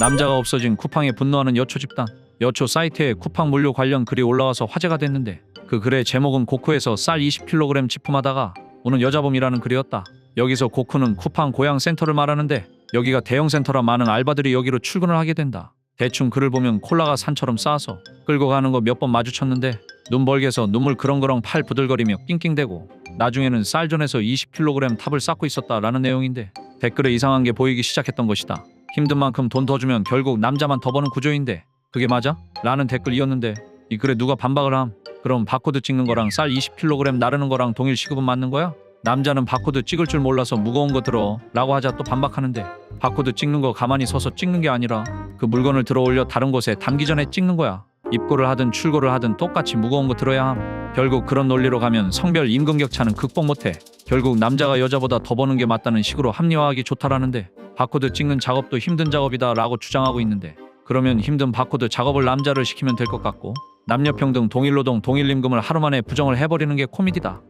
남자가 없어진 쿠팡에 분노하는 여초 집단. 여초 사이트에 쿠팡 물류 관련 글이 올라와서 화제가 됐는데 그 글의 제목은 고쿠에서 쌀 20kg 집품하다가 오는 여자범이라는 글이었다. 여기서 고쿠는 쿠팡 고향 센터를 말하는데 여기가 대형 센터라 많은 알바들이 여기로 출근을 하게 된다. 대충 글을 보면 콜라가 산처럼 쌓아서 끌고 가는 거 몇 번 마주쳤는데 눈 벌게서 눈물 그렁그렁 팔 부들거리며 낑낑대고 나중에는 쌀전에서 20kg 탑을 쌓고 있었다라는 내용인데 댓글에 이상한 게 보이기 시작했던 것이다. 힘든 만큼 돈 더 주면 결국 남자만 더 버는 구조인데 그게 맞아? 라는 댓글이었는데 이 글에 누가 반박을 함? 그럼 바코드 찍는 거랑 쌀 20kg 나르는 거랑 동일 시급은 맞는 거야? 남자는 바코드 찍을 줄 몰라서 무거운 거 들어 라고 하자 또 반박하는데 바코드 찍는 거 가만히 서서 찍는 게 아니라 그 물건을 들어 올려 다른 곳에 담기 전에 찍는 거야. 입고를 하든 출고를 하든 똑같이 무거운 거 들어야 함. 결국 그런 논리로 가면 성별 임금 격차는 극복 못해. 결국 남자가 여자보다 더 버는 게 맞다는 식으로 합리화하기 좋다라는데 바코드 찍는 작업도 힘든 작업이다 라고 주장하고 있는데 그러면 힘든 바코드 작업을 남자를 시키면 될 것 같고 남녀평등 동일노동 동일임금을 하루 만에 부정을 해버리는 게 코미디다.